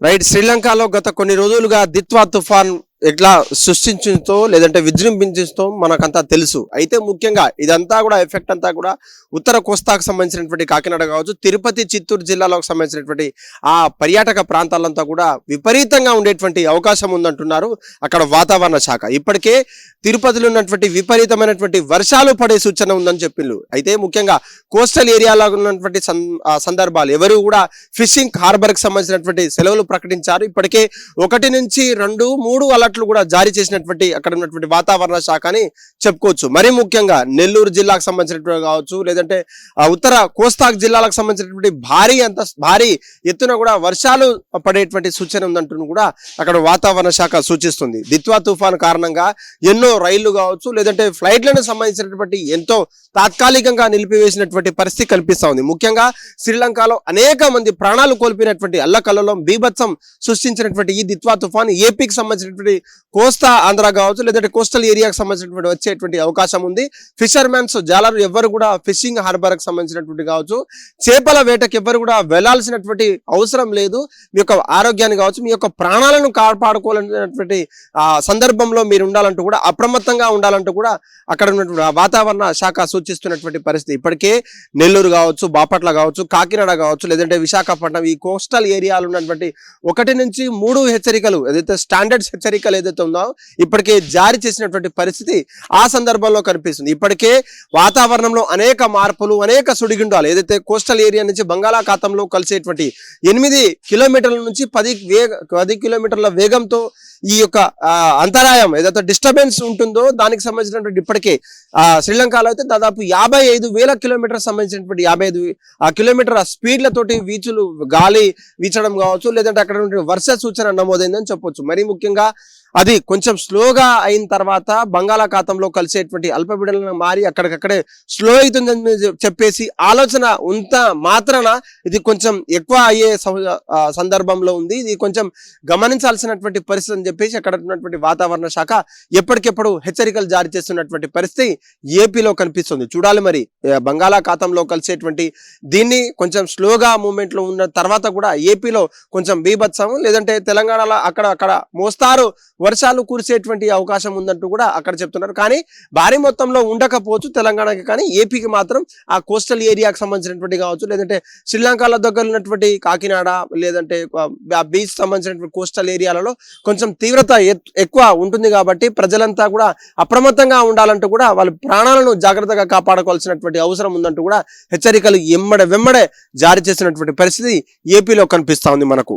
Right శ్రీలంకలో గత కొన్ని రోజులుగా దిత్వా తుఫాన్ ఎట్లా సృష్టించుతో లేదంటే విజృంభించుతో మనకంతా తెలుసు. అయితే ముఖ్యంగా ఇదంతా కూడా ఎఫెక్ట్ అంతా కూడా ఉత్తర కోస్తాకు సంబంధించినటువంటి కాకినాడ కావచ్చు తిరుపతి చిత్తూరు జిల్లాలకు సంబంధించినటువంటి ఆ పర్యాటక ప్రాంతాలంతా కూడా విపరీతంగా ఉండేటువంటి అవకాశం ఉందంటున్నారు అక్కడ వాతావరణ శాఖ. ఇప్పటికే తిరుపతిలో ఉన్నటువంటి విపరీతమైనటువంటి వర్షాలు పడే సూచన ఉందని చెప్పిండ్రు. అయితే ముఖ్యంగా కోస్టల్ ఏరియాలో ఉన్నటువంటి సందర్భాలు. ఎవరు కూడా ఫిషింగ్ హార్బర్కి సంబంధించినటువంటి సెలవులు ప్రకటించారు. ఇప్పటికే ఒకటి నుంచి రెండు మూడు అలర్ట్లు కూడా జారీ చేసినటువంటి అక్కడ ఉన్నటువంటి వాతావరణ శాఖ అని చెప్పుకోవచ్చు. మరీ ముఖ్యంగా నెల్లూరు జిల్లాకు సంబంధించినటువంటి కావచ్చు లేదంటే ఉత్తర కోస్తాక్ జిల్లాలకు సంబంధించినటువంటి భారీ అంత భారీ ఎత్తున కూడా వర్షాలు పడేటువంటి సూచన ఉందంటూ కూడా అక్కడ వాతావరణ శాఖ సూచిస్తుంది. దిత్వా తుఫాన్ కారణంగా ఎన్నో రైళ్ళు కావచ్చు లేదంటే ఫ్లైట్లకు సంబంధించినటువంటి ఎంతో తాత్కాలికంగా నిలిపివేసినటువంటి పరిస్థితి కనిపిస్తా ఉంది. ముఖ్యంగా శ్రీలంకలో అనేక మంది ప్రాణాలు కోల్పోయినటువంటి అల్లకల్లలో బీభత్సం సృష్టించినటువంటి ఈ దిత్వా తుఫాన్ ఏపీకి సంబంధించినటువంటి కోస్తా ఆంధ్ర కావచ్చు లేదంటే కోస్టల్ ఏరియాకి సంబంధించినటువంటి వచ్చేటువంటి అవకాశం ఉంది. ఫిషర్మెన్స్ జాలరు ఎవరు కూడా ఫిషింగ్ హార్బర్కి సంబంధించినటువంటి కావచ్చు. చేపల వేటకి ఎవరు కూడా వెళ్ళాల్సినటువంటి అవసరం లేదు. మీ యొక్క ఆరోగ్యాన్ని కావచ్చు మీ యొక్క ప్రాణాలను కాపాడుకోవాలనేటువంటి సందర్భంలో మీరు ఉండాలంటూ కూడా అప్రమత్తంగా ఉండాలంటూ కూడా అక్కడ ఉన్నటువంటి వాతావరణ శాఖ సూచిస్తున్నటువంటి పరిస్థితి. ఇప్పటికే నెల్లూరు కావచ్చు బాపట్ల కావచ్చు కాకినాడ కావచ్చు లేదంటే విశాఖపట్నం ఈ కోస్టల్ ఏరియాలు ఉన్నటువంటి ఒకటి నుంచి మూడు హెచ్చరికలు ఏదైతే స్టాండర్డ్స్ హెచ్చరికలు ఏదైతే ఉందో ఇప్పటికే జారీ చేసినటువంటి పరిస్థితి ఆ సందర్భంలో కనిపిస్తుంది. ఇప్పటికే వాతావరణంలో అనేక మార్పులు అనేక సుడిగుండాలు ఏదైతే కోస్టల్ ఏరియా నుంచి బంగాళాఖాతంలో కలిసేటువంటి ఎనిమిది కిలోమీటర్ల నుంచి పది వేగ పది కిలోమీటర్ల వేగంతో ఈ యొక్క ఆ, అంతరాయం ఏదైతే డిస్టర్బెన్స్ ఉంటుందో దానికి సంబంధించినటువంటి ఇప్పటికే ఆ శ్రీలంకలో అయితే దాదాపు యాభై ఐదు వేల కిలోమీటర్ సంబంధించినటువంటి యాభై ఐదు ఆ కిలోమీటర్ స్పీడ్లతోటి వీచులు గాలి వీచడం కావచ్చు లేదంటే అక్కడ వర్ష సూచన నమోదైందని చెప్పొచ్చు. మరీ ముఖ్యంగా అది కొంచెం స్లోగా అయిన తర్వాత బంగాళాఖాతంలో కలిసేటువంటి అల్పపీడనం మారి అక్కడికక్కడే స్లో అవుతుందని చెప్పేసి ఆలోచన ఉంత మాత్రాన ఇది కొంచెం ఎక్కువ అయ్యే సందర్భంలో ఉంది. ఇది కొంచెం గమనించాల్సినటువంటి పరిస్థితి అని చెప్పేసి అక్కడ ఉన్నటువంటి వాతావరణ శాఖ ఎప్పటికెప్పుడు హెచ్చరికలు జారీ చేస్తున్నటువంటి పరిస్థితి ఏపీలో కనిపిస్తుంది. చూడాలి మరి. బంగాళాఖాతంలో కలిసేటువంటి దీన్ని కొంచెం స్లోగా మూమెంట్లో ఉన్న తర్వాత కూడా ఏపీలో కొంచెం బీభత్సం లేదంటే తెలంగాణలో అక్కడ అక్కడ మోస్తారు వర్షాలు కురిసేటువంటి అవకాశం ఉందంటూ కూడా అక్కడ చెప్తున్నారు. కానీ భారీ మొత్తంలో ఉండకపోవచ్చు తెలంగాణకి కానీ ఏపీకి మాత్రం ఆ కోస్టల్ ఏరియాకి సంబంధించినటువంటి కావచ్చు లేదంటే శ్రీలంకలో దగ్గర ఉన్నటువంటి కాకినాడ లేదంటే బీచ్ సంబంధించినటువంటి కోస్టల్ ఏరియాలలో కొంచెం తీవ్రత ఎత్- ఎక్కువ ఉంటుంది కాబట్టి ప్రజలంతా కూడా అప్రమత్తంగా ఉండాలంటూ కూడా వాళ్ళ ప్రాణాలను జాగ్రత్తగా కాపాడుకోవాల్సినటువంటి అవసరం ఉందంటూ కూడా హెచ్చరికలు ఎమ్మడ వెమ్మడే జారీ చేసినటువంటి పరిస్థితి ఏపీలో కనిపిస్తా ఉంది మనకు.